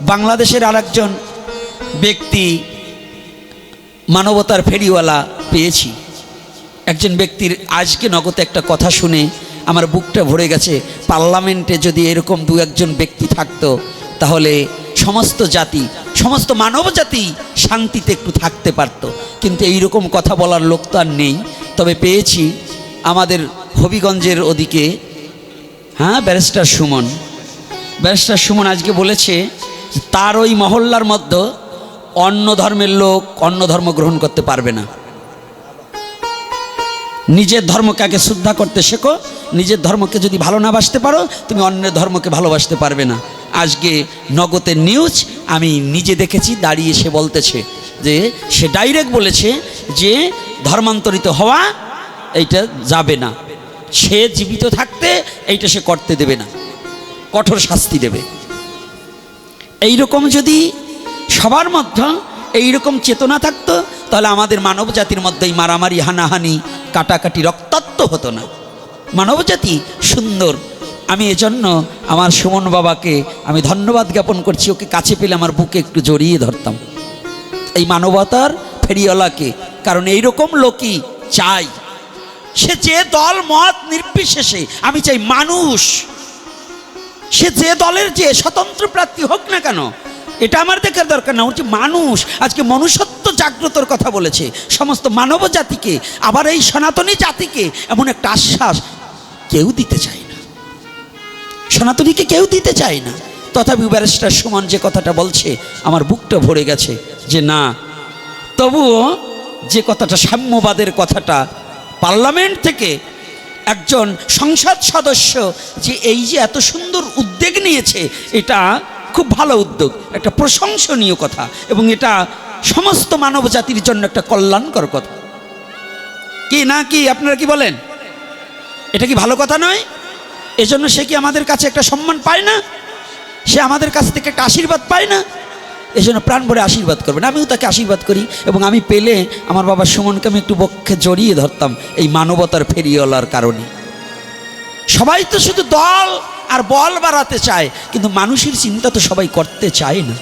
বাংলাদেশের আরেকজন ব্যক্তি মানবতার ফেরিওয়ালা পেয়েছি। একজন ব্যক্তির আজকে নগদে একটা কথা শুনে আমার বুকটা ভরে গেছে, পার্লামেন্টে যদি এরকম দু একজন ব্যক্তি থাকতো, তাহলে সমস্ত জাতি, সমস্ত মানব জাতি শান্তিতে একটু থাকতে পারত। কিন্তু এই রকম কথা বলার লোক তো আর নেই। তবে পেয়েছি আমাদের হবিগঞ্জের ওদিকে হ্যাঁ ব্যারিস্টার সুমন। ব্যারিস্টার সুমন আজকে বলেছে তার ওই মহল্লার মধ্যে অন্য ধর্মের লোক, অন্য ধর্ম গ্রহণ করতে পারবে না। নিজের ধর্মকে শ্রদ্ধা করতে শেখো, নিজের ধর্মকে যদি ভালো না বাসতে পারো, তুমি অন্যের ধর্মকে ভালোবাসতে পারবে না। আজকে নগদের নিউজ আমি নিজে দেখেছি, দাঁড়িয়ে সে বলতেছে যে, সে ডাইরেক্ট বলেছে যে, ধর্মান্তরিত হওয়া এইটা যাবে না। সে জীবিত থাকতে এইটা সে করতে দেবে না। কঠোর শাস্তি দেবে। এই রকম যদি সবার মধ্যে এই রকম চেতনা থাকতো, তাহলে আমাদের মানব জাতির মধ্যে এই মারামারি, হানাহানি, কাটাকাটি, রক্তাক্ত হতো না। মানব জাতি সুন্দর। আমি এজন্য আমার সুমন বাবাকে আমি ধন্যবাদ জ্ঞাপন করছি, ওকে কাছে পেলে আমার বুকে একটু জড়িয়ে ধরতাম। এই মানবতার ফেরিওয়ালাকে, কারণ এই রকম লোকই চাই। সে যে দল, মত নির্বিশেষে আমি চাই মানুষ। সে যে দলের যে স্বতন্ত্র প্রার্থী হোক না কেন, এটা আমার দেখার দরকার না। হচ্ছে মানুষ, আজকে মনুষ্যত্ব জাগ্রতর কথা বলেছে। সমস্ত মানব জাতিকে, আবার এই সনাতনী জাতিকে এমন একটা আশ্বাস কেউ দিতে চায় না। সনাতনীকে কেউ দিতে চায় না। তথাপি ব্যারিস্টার সুমন যে কথাটা বলছে, আমার বুকটা ভরে গেছে যে না, তবুও যে কথাটা সাম্যবাদের কথাটা পার্লামেন্ট থেকে একজন সংসদ সদস্য যে এই যে এত সুন্দর উদ্যোগ নিয়েছে, এটা খুব ভালো উদ্যোগ, একটা প্রশংসনীয় কথা এবং এটা সমস্ত মানব জাতির জন্য একটা কল্যাণকর কথা। কি না কি, আপনারা কি বলেন? এটা কি ভালো কথা নয়? এজন্য সে কি আমাদের কাছে একটা সম্মান পায় না? সে আমাদের কাছ থেকে একটা আশীর্বাদ পায় না? এই জন্য প্রাণ ভরে আশীর্বাদ করবেন। আমিও তাকে আশীর্বাদ করি এবং আমি পেলে আমার বাবা সুমনকে আমি একটু বক্ষে জড়িয়ে ধরতাম এই মানবতার ফেরিওয়ালার কারণে। সবাই তো শুধু দল আর বল বাড়াতে চায়, কিন্তু মানুষের চিন্তা তো সবাই করতে চায় না।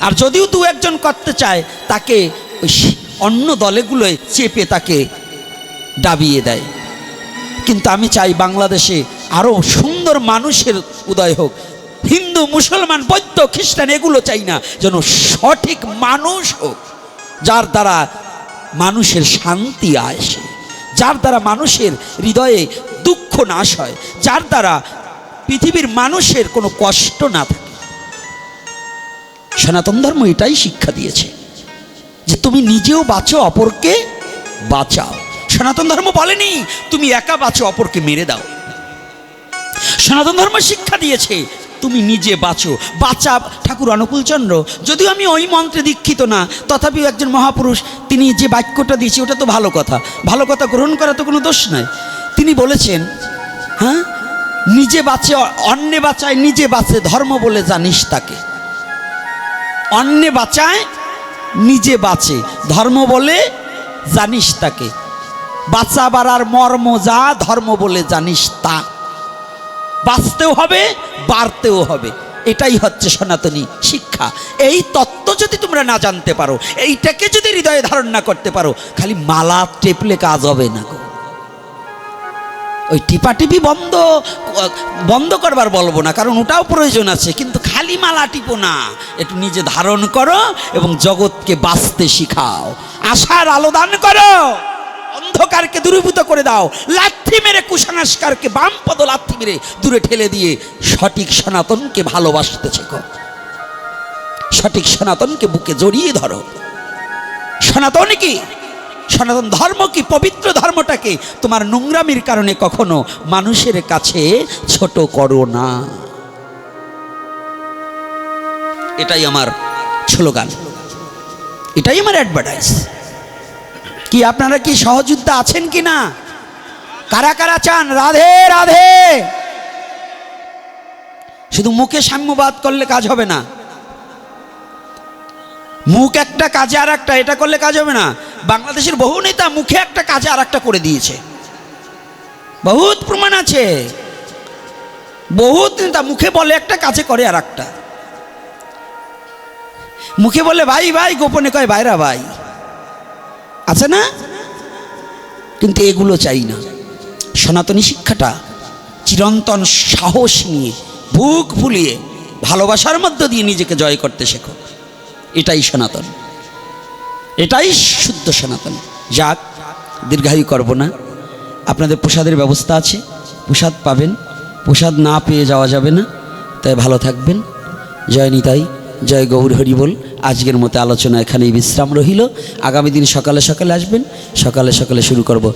আর যদিও দু একজন করতে চায়, তাকে ওই অন্য দলেগুলোয় চেপে তাকে ডাবিয়ে দেয়। কিন্তু আমি চাই বাংলাদেশে আরও সুন্দর মানুষের উদয় হোক। হিন্দু, মুসলমান, বৌদ্ধ, খ্রিস্টান এগুলো চাই না। যেন সঠিক মানুষ হোক, যার দ্বারা মানুষের শান্তি আসে, যার দ্বারা মানুষের হৃদয়ে দুঃখ নাশ হয়, যার দ্বারা পৃথিবীর মানুষের কোনো কষ্ট না থাকে। সনাতন ধর্ম এটাই শিক্ষা দিয়েছে, যে তুমি নিজেও বাঁচো, অপরকে বাঁচাও। সনাতন ধর্ম বলেনি, তুমি একা বাঁচো, অপরকে মেরে দাও। সনাতন ধর্ম শিক্ষা দিয়েছে তুমি নিজে বাঁচো। বাঁচা ঠাকুর অনুকূলচন্দ্র। যদিও আমি ওই মন্ত্রে দীক্ষিত না, তথাপিও একজন মহাপুরুষ, তিনি যে বাক্যটা দিয়েছে, ওটা তো ভালো কথা। ভালো কথা গ্রহণ করা তো কোনো দোষ নাই। তিনি বলেছেন হ্যাঁ? নিজে বাঁচে, অন্যে বাঁচায়, নিজে বাঁচে, ধর্ম বলে জানিস তাকে। অন্যে বাঁচায়, নিজে বাঁচে, ধর্ম বলে জানিস তাকে। বাঁচাবার আর মর্ম যা, ধর্ম বলে জানিস তা। বাঁচতেও হবে, বাড়তেও হবে। এটাই হচ্ছে সনাতনী শিক্ষা। এই তত্ত্ব যদি তোমরা না জানতে পারো, এইটাকে যদি হৃদয়ে ধারণ না করতে পারো, খালি মালা টেপলে কাজ হবে না গো। ওই টিপাটিপি বন্ধ বন্ধ করবার বলব না, কারণ ওটাও প্রয়োজন আছে, কিন্তু খালি মালা টিপো না। একটু নিজে ধারণ করো এবং জগৎকে বাঁচতে শিখাও। আশার আলো দান করো। অন্ধকারকে দূরীভূত করে দাও। লাথি মেরে, কুসংস্কারকে বাম পদ লাথি মেরে দূরে ঠেলে দিয়ে সঠিক সনাতনকে ভালোবাসতে শেখো। সঠিক সনাতনকে বুকে জড়িয়ে ধরো। সনাতন কি? সনাতন ধর্ম কি? পবিত্র ধর্মটাকে তোমার নোংরামির কারণে কখনো মানুষের কাছে ছোট করো না। এটাই আমার স্লোগান এটাই আমার অ্যাডভার্টাইজ কি আপনারা কি সহযোদ্ধা আছেন কি না? কারা কারা চান? রাধে রাধে। শুধু মুখে সাম্যবাদ করলে কাজ হবে না। মুখ একটা কাজে আর একটা, এটা করলে কাজ হবে না। বাংলাদেশের বহু নেতা মুখে একটা কাজে আর একটা করে দিয়েছে। বহুত প্রমাণ আছে। বহুত নেতা মুখে বলে একটা, কাজে করে আর একটা। মুখে বলে ভাই ভাই, গোপনে কয়, ভাইরা, ভাই। আছে না? কিন্তু এগুলো চাই না। সনাতনী শিক্ষাটা চিরন্তন সাহস নিয়ে, বুক ফুলিয়ে, ভালোবাসার মধ্য দিয়ে নিজেকে জয় করতে শেখো। এটাই সনাতন। এটাই শুদ্ধ সনাতন। যাক, দীর্ঘায়ু করব না। আপনাদের প্রসাদের ব্যবস্থা আছে। প্রসাদ পাবেন। প্রসাদ না পেয়ে যাওয়া যাবে না। তাই ভালো থাকবেন। জয় নিতাই। জয় গৌর হরি বল। আজকের মতো আলোচনা এখানেই বিশ্রাম রহিল। আগামী দিন সকালে সকালে আসবেন। সকালে সকালে শুরু করব।